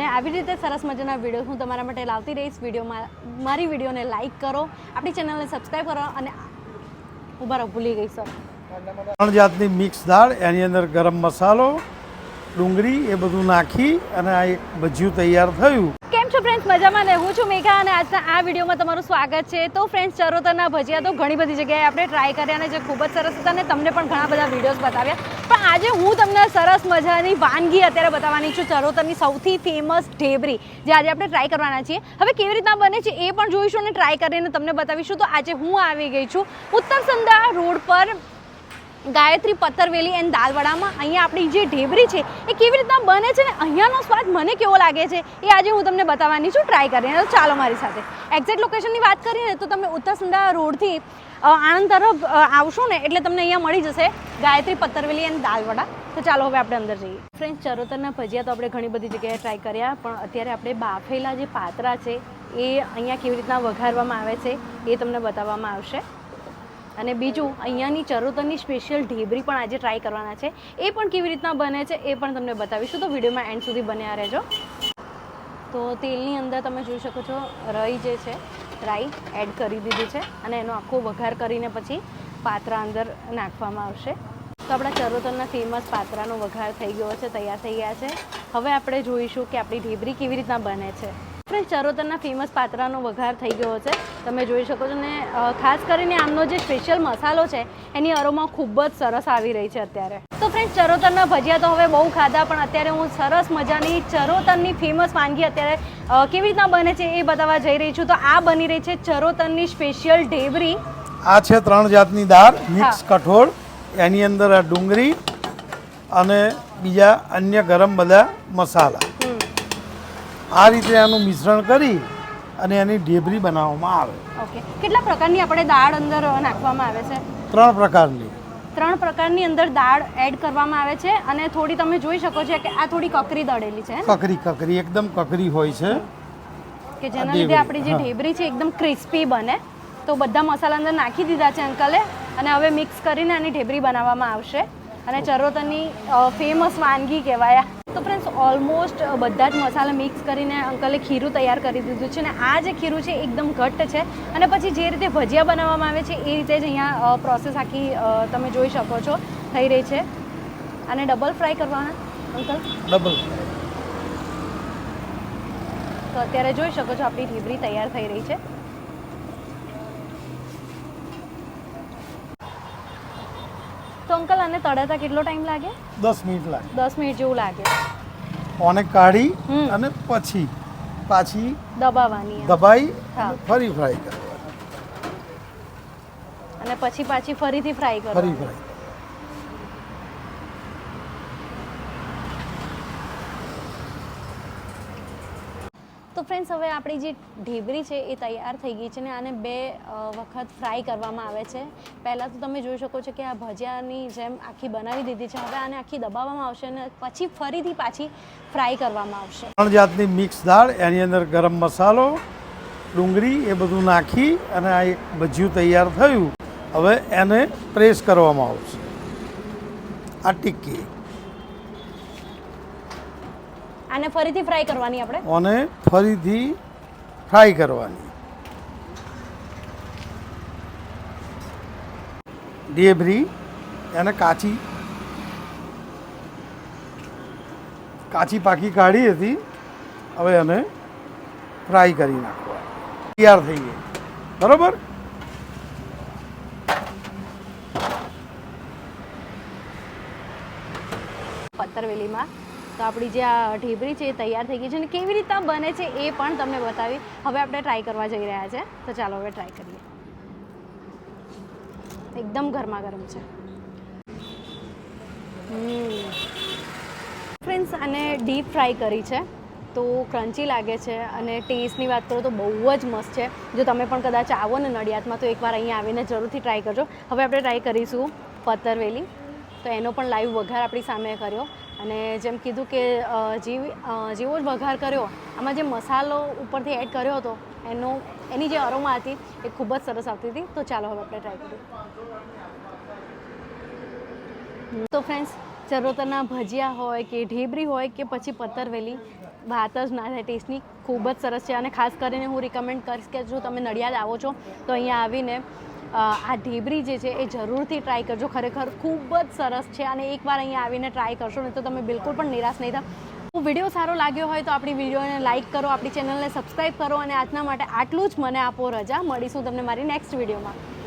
અને આવી રીતે સરસ મજાના વીડિયો હું તમારા માટે લાવતી રહીશ. વિડીયોમાં મારી વિડીયોને લાઈક કરો આપણી ચેનલને સબસ્ક્રાઈબ કરો અને ઊભા રહો ભૂલી ગઈ સર ત્રણ જાતની મિક્સ દાળ એની અંદર ગરમ મસાલો ડુંગળી એ બધું નાખી અને આ એક ભજીયું તૈયાર થયું. કેમ છો ફ્રેન્ડ્સ મજામાં ને? હું છું મેઘા અને આજના આ વિડીયોમાં તમારું સ્વાગત છે. તો ફ્રેન્ડ્સ ચરોતરના ભજીયા તો ઘણી બધી જગ્યાએ આપણે ટ્રાય કર્યા અને જે ખૂબ જ સરસ હતા અને તમને પણ ઘણા બધા વિડીયોઝ બતાવ્યા. પણ આજે હું તમને સરસ મજાની વાનગી અત્યારે બતાવવાની છું. ચરોતરની સૌથી ફેમસ ઢેબરી, જે આજે આપણે ટ્રાય કરવાના છીએ. હવે કેવી રીતના બને છે એ પણ જોઈશું અને ટ્રાય કરીને તમને બતાવીશું. તો આજે હું આવી ગઈ છું ઉત્તર સંધા રોડ પર ગાયત્રી પથ્થરવેલી એન્ડ દાલવડામાં અહીંયા આપણી જે ઢેબરી છે, એ કેવી રીતના બને છે ને અહીંયાનો સ્વાદ મને કેવો લાગે છે, એ આજે હું તમને બતાવવાની છું ટ્રાય કરીને. તો ચાલો મારી સાથે. એક્ઝેક્ટ લોકેશનની વાત કરીએ તો તમે ઉત્તરસુંડા રોડથી આણંદ તરફ આવશો ને એટલે તમને અહીંયા મળી જશે ગાયત્રી પથ્થરવેલી એન્ડ દાલવડા. તો ચાલો હવે આપણે અંદર જઈએ. ફ્રેન્ડ્સ ચરોતરના ભજીયા તો આપણે ઘણી બધી જગ્યાએ ટ્રાય કર્યા, પણ અત્યારે આપણે બાફેલા જે પાતરા છે, એ અહીંયા કેવી રીતના વઘારવામાં આવે છે, એ તમને બતાવવામાં આવશે. અને બીજું, અહીંયાની ચરોતરની સ્પેશિયલ ઢેબરી પણ આજે ટ્રાય કરવાના છે. એ પણ કેવી રીતના બને છે એ પણ તમને બતાવીશું. તો વિડીયોમાં એન્ડ સુધી બન્યા રહેજો. તો તેલની અંદર તમે જોઈ શકો છો, રઈ જે છે, રાઈ એડ કરી દીધી છે અને એનો આખો વઘાર કરીને પછી પાત્રા અંદર નાખવામાં આવશે. તો આપણા ચરોતરના ફેમસ પાત્રાનો વઘાર થઈ ગયો છે, તૈયાર થઈ ગયા છે. હવે આપણે જોઈશું કે આપણી ઢેબરી કેવી રીતના બને છે. આપણે ચરોતરના ફેમસ પાત્રાનો વઘાર થઈ ગયો છે. તમે જોઈ શકો છો ને ખાસ કરીને આમનો જે સ્પેશિયલ મસાલો છે એની અરોમા ખૂબ જ સરસ આવી રહી છે અત્યારે. તો ફ્રેન્ડ ચરોતરના ભજીયા તો હવે બહુ ખાધા પણ અત્યારે હું સરસ મજાની ચરોતરની ફેમસ વાનગી અત્યારે કેવી રીતના બને છે એ બતાવવા જઈ રહી છું. તો આ બની રહી છે ચરોતરની સ્પેશિયલ ઢેબરી. આ છે ત્રણ જાતની દાળ મિક્સ કઠોળ એની અંદર આ ડુંગળી અને બીજા અન્ય ગરમ બધા મસાલા. આ રીતે આનું મિશ્રણ કરી અને એની ઢેબરી બનાવવામાં આવે. ઓકે. કેટલા પ્રકારની આપણે દાળ અંદર નાખવામાં આવે છે? ત્રણ પ્રકારની. ત્રણ પ્રકારની અંદર દાળ એડ કરવામાં આવે છે અને થોડી તમે જોઈ શકો છો કે આ થોડી કકરી દળેલી છે કકરી કકરી એકદમ કકરી હોય છે. કે જેના લીધે આપણી જે ઢેબરી છે એકદમ ક્રિસ્પી બને. તો બધા મસાલા અંદર નાખી દીધા છે અંકલે અને હવે મિક્સ કરીને આની ઢેબરી બનાવવામાં આવશે. અને ચરોતરની ફેમસ વાનગી કહેવાય તો ફ્રેન્ડ્સ ઓલમોસ્ટ બધા જ મસાલા મિક્સ કરીને અંકલે ખીરું તૈયાર કરી દીધું છે અને આ જે ખીરું છે એકદમ ઘટ્ટ છે અને પછી જે રીતે ભજીયા બનાવવામાં આવે છે એ રીતે જ અહીંયા પ્રોસેસ આખી તમે જોઈ શકો છો થઈ રહી છે. અને ડબલ ફ્રાય કરવાના અંકલ? ડબલ તો અત્યારે જોઈ શકો છો આપણી ઢીબરી તૈયાર થઈ રહી છે. તો અંકલ આને તળાતા કેટલો ટાઈમ લાગે? દસ મિનિટ લાગે. દસ મિનિટ જેવું લાગે. ઓને કાઢી. અને પછી પાછી દબાવવાની દબાઈ હા. ફરી ફ્રાય કરવાની. અને પછી પાછી ફરીથી ફ્રાય ફરી ફ્રાય તો ફ્રેન્ડ્સ હવે આપણી જે ઢીબરી છે એ તૈયાર થઈ ગઈ છે ને આને બે વખત ફ્રાય કરવામાં આવે છે. પહેલાં તો તમે જોઈ શકો છો કે આ ભજીયાની જેમ આખી બનાવી દીધી છે. હવે આને આખી દબાવવામાં આવશે અને પછી ફરીથી પાછી ફ્રાય કરવામાં આવશે. ત્રણ જાતની મિક્સ દાળ, એની અંદર ગરમ મસાલો, ડુંગળી એ બધું નાખી અને આ એક ભજીયું તૈયાર થયું. હવે એને પ્રેસ કરવામાં આવશે. આ ટિક્કી આને ફરીથી ફ્રાય કરવાની આપણે? અને ફરીથી ફ્રાય કરવાની. ડેભરી એને કાચી. કાચી પાકી કાઢી હતી. હવે એને ફ્રાય કરી નાખવા તૈયાર થઈ ગઈ. બરાબર? પત્તરવેલીમાં તો આપણી જે આ ઢીબરી છે એ તૈયાર થઈ ગઈ છે અને કેવી રીતના બને છે એ પણ તમને બતાવી. હવે આપણે ટ્રાય કરવા જઈ રહ્યા છે. તો ચાલો હવે ટ્રાય કરીએ. એકદમ ગરમા ગરમ છે ફ્રેન્ડ્સ, આને ડીપ ફ્રાય કરી છે. તો ક્રન્ચી લાગે છે અને ટેસ્ટની વાત કરો તો બહુ જ મસ્ત છે. જો તમે પણ કદાચ આવો ને નડિયાદમાં તો એકવાર અહીંયા આવીને જરૂરથી ટ્રાય કરજો. હવે આપણે ટ્રાય કરીશું પતરવેલી તો એનો પણ લાઈવ વઘાર આપણી સામે કર્યો. અને જેમ કીધું કે જીવ જેવો જ વઘાર કર્યો, આમાં જે મસાલો ઉપરથી એડ કર્યો હતો, એનો, એની જે અરોમા હતી, એ ખૂબ જ સરસ આવતી હતી. તો ચાલો હવે આપણે ટ્રાય કરીએ. તો ફ્રેન્ડ્સ ચરોતરના ભજીયા હોય કે ઢેબરી હોય કે પછી પત્તરવેલી વાત જ ના થાય. ટેસ્ટની ખૂબ જ સરસ છે. અને ખાસ કરીને હું રિકમેન્ડ કરીશ કે જો તમે નડિયાદ આવો છો, તો અહીંયા આવીને આ ઢેબરી જે છે એ જરૂરથી ટ્રાય કરજો. ખરેખર ખૂબ જ સરસ છે અને એકવાર અહીંયા આવીને ટ્રાય કરશો ને તો તમે બિલકુલ પણ નિરાશ નહીં થાવ. વીડિયો સારો લાગ્યો હોય તો આપણી વિડીયોને લાઇક કરો, આપણી ચેનલને સબસ્ક્રાઈબ કરો અને આજના માટે આટલું જ મને આપો રજા. મળીશું તમને મારી નેક્સ્ટ વિડીયોમાં.